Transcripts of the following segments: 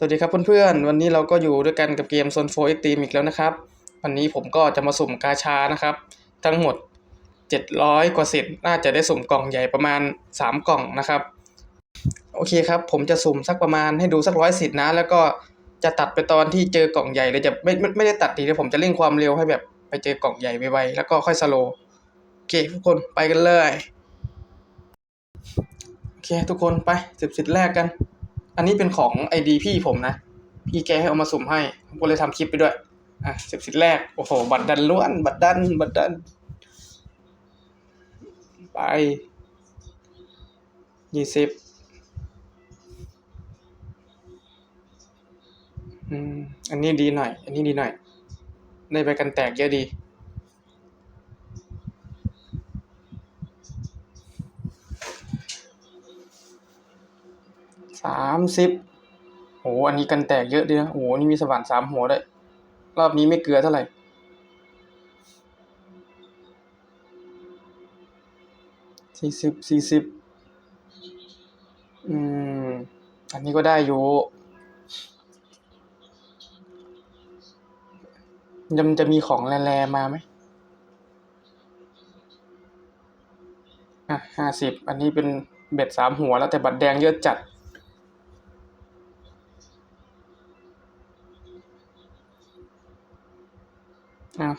สวัสดีครับเพื่อนๆ วันนี้เราก็อยู่ด้วยกันกับเกม Zone 4 Extreme อีกแล้วนะครับ วันนี้ผมก็จะมาสุ่มกาชานะครับ ทั้งหมด 700 กว่าสิทธิ์น่าจะได้สุ่มกล่องใหญ่ประมาณ 3 กล่องนะครับ โอเคครับ ผมจะสุ่มสักประมาณให้ดูสักร้อยสิทธิ์นะ แล้วก็จะตัดไปตอนที่เจอกล่องใหญ่เลยจะไม่ไม่ไม่ได้ตัดทีเดียวผมจะเร่งความเร็วให้แบบไปเจอกล่องใหญ่ไวๆแล้วก็ค่อยสโลว์โอเคทุกคนไปกันเลยโอเคทุกคนไปสิบสิทธิ์แรกกัน อันนี้เป็นของไอดีพี่ผมนะ พี่แกให้เอามาสุ่มให้ ผมก็เลยทำคลิปไปด้วย อะสิบสิทธิ์แรก โอ้โห บัตรดันล้วน บัตรดัน บัตรดัน ไปยี่สิบอืมอันนี้ดีหน่อย อันนี้ดีหน่อย ได้ไปกันแตกเยอะดีามสิบโหอันนี้กันแตกเยอะดีนะโหนี่มีสว่านสามหัวด้วยรอบนี้ไม่เกลือเท่าไหร่สี่สิบสี่สิบอืม อันนี้ก็ได้อยู่ยังจะมีของแร่ๆมาไหมอะห้าสิบอันนี้เป็นเบ็ดสามหัวแล้วแต่บัตรแดงเยอะจัด อะ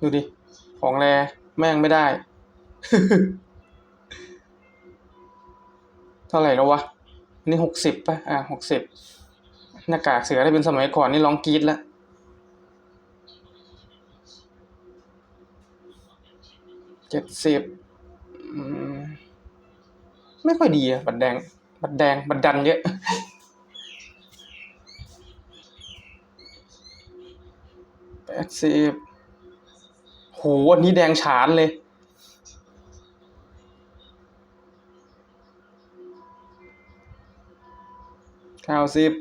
ดูดิ ของแรแม่งไม่ได้ เท่าไหร่แล้ววะ นี่หกสิบป่ะ อะหกสิบหน้ากากเสือถ้เป็นสมัยก่อนนี่ร้องกรี๊ดแล้วเจ็ดสิบอืมไม่ค่อยดีอะบัตรแดง บัตรแดง บัตรดันเยอะ แปดสิบโหอันนี้แดงฉานเลย เก้าสิบ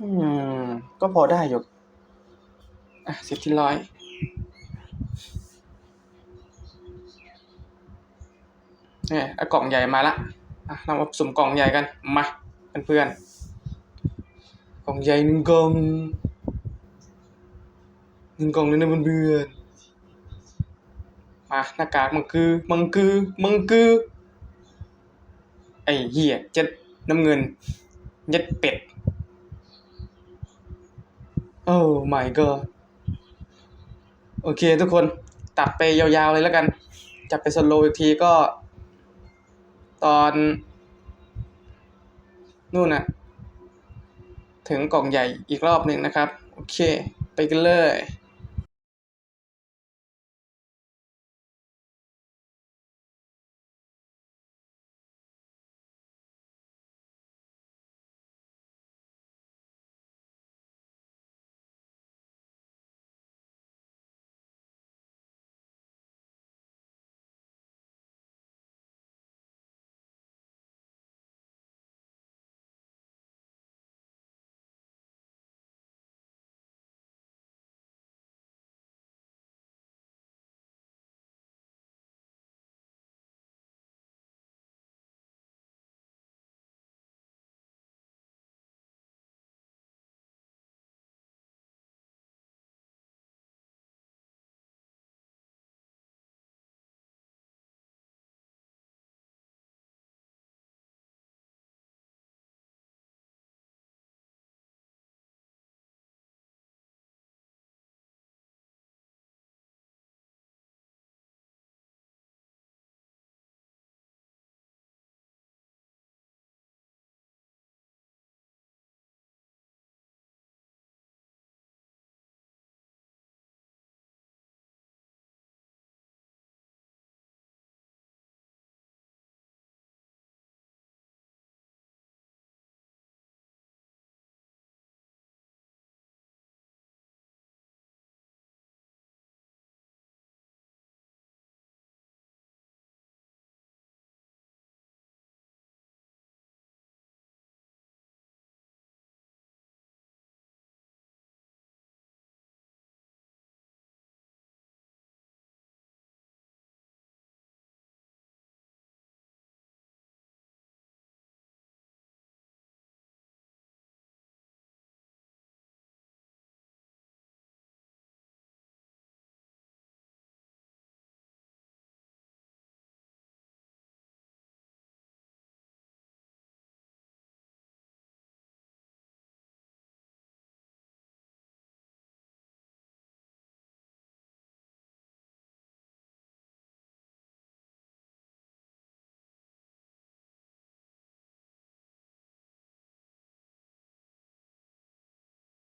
อืม ก็พอได้อยู่ อะสิบที่ร้อยเนี่ยกล่องใหญ่มาละอะเรามาสุ่มกล่องใหญ่กัน มาเพื่อนๆ ล่องใหญ่หนึ่งกล่องหนึ่งกล่องเลยนะเพื่อนๆมาหน้ากากมังคือมังคือมังคือไอ้เหี้ยเจ็ดน้ำเงินเย็ดเป็ดโอ้ my god โอเคทุกคนตัดไปยาวๆเลยแล้วกันจะไปสโลว์อีกทีก็ ตอน นู่นน่ะ ถึงกล่องใหญ่อีกรอบหนึ่งนะครับ โอเค ไปกันเลย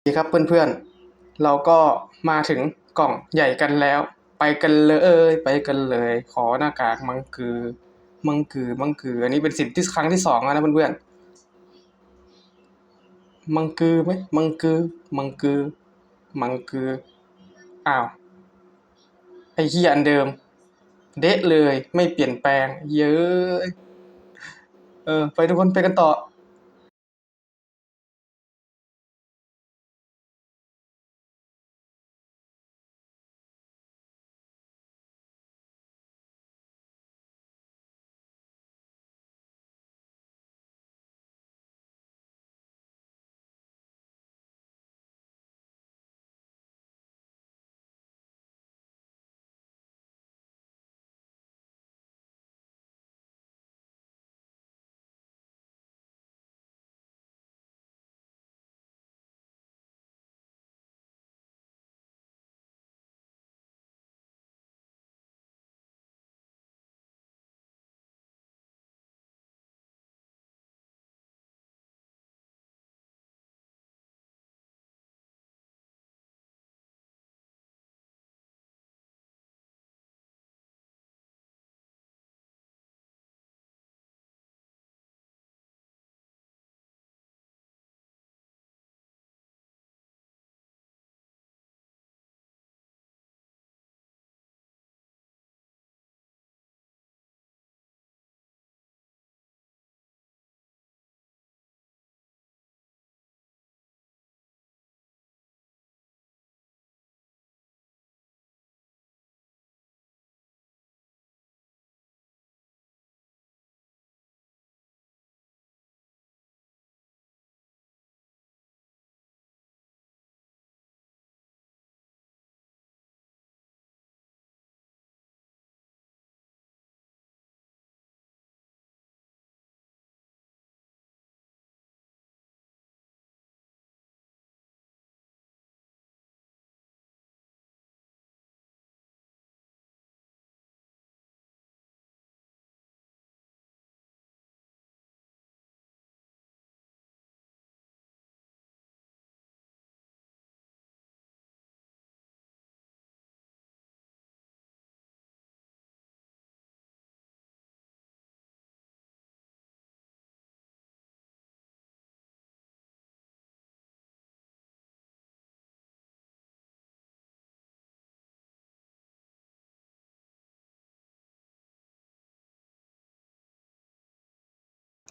ดีครับเพื่อนๆ เราก็มาถึงกล่องใหญ่กันแล้ว ไปกันเลยไปกันเลย ขอหน้ากากมังคือ มังคือมังคือ อันนี้เป็นสิทธิ์ที่ครั้งที่สองแล้วนะเพื่อนๆมังคือไหมมังคือมังคือมังคืออ้าวไอ้เหี้ยอันเดิม เดะเลยไม่เปลี่ยนแปลง เย้ยเออ ไปทุกคนไปกันต่อ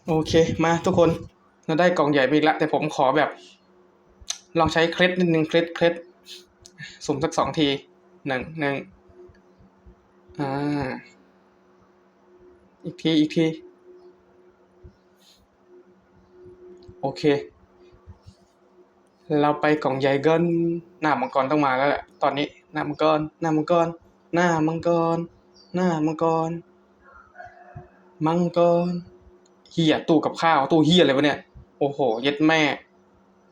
โอเค มาทุกคนเราได้กล่องใหญ่ไปอีกล้วแต่ผมขอแบบ ลองใช้เคล็ดนิดนึงเคล็ดเคล็ดสุ่มสักสองทีหนึ่งหนึ่งอ่า อีกที อีกที โอเค เราไปกล่องใหญ่เกินหน้ามังกรต้องมาแล้วแหละ ตอนนี้หน้ามังกรหน้ามังกรหน้ามังกรหน้ามังกรมังกร เฮียตู้กับข้าวตู้เฮียอะไรวะเนี่ย โอ้โห เย็ดแม่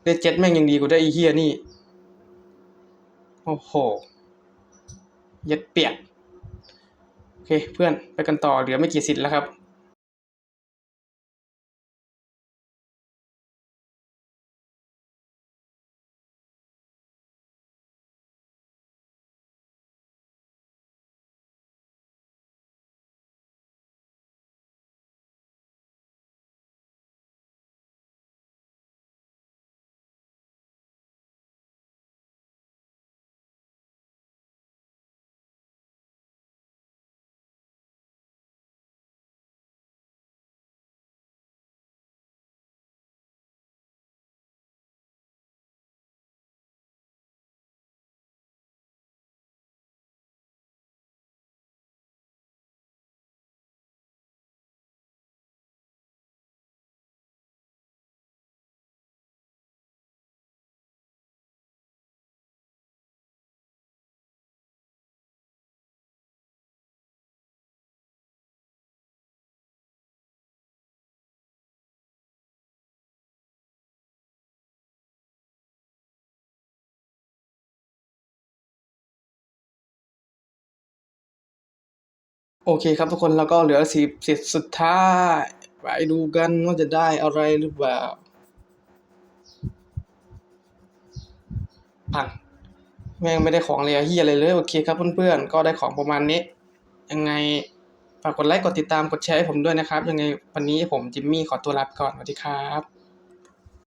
ได้เจ็ดแม่งยังดีกว่าได้ไอเฮียนี่ โอ้โห เย็ดเปียก โอเค เพื่อนไปกันต่อเหลือไม่กี่สิทธิ์แล้วครับ โอเคครับทุกคนแล้วก็เหลือสิบสิทธิ์สุดท้ายไปดูกันว่าจะได้อะไรหรือเปล่าพันแม่งไม่ได้ของเลยเฮียอะไรเลย โอเคครับเพื่อนๆ ก็ได้ของประมาณนี้ ยังไงฝากกดไลค์กดติดตามกดแชร์ให้ผมด้วยนะครับ ยังไงวันนี้ผมจิมมี่ขอตัวลาไปก่อนสวัสดีครับ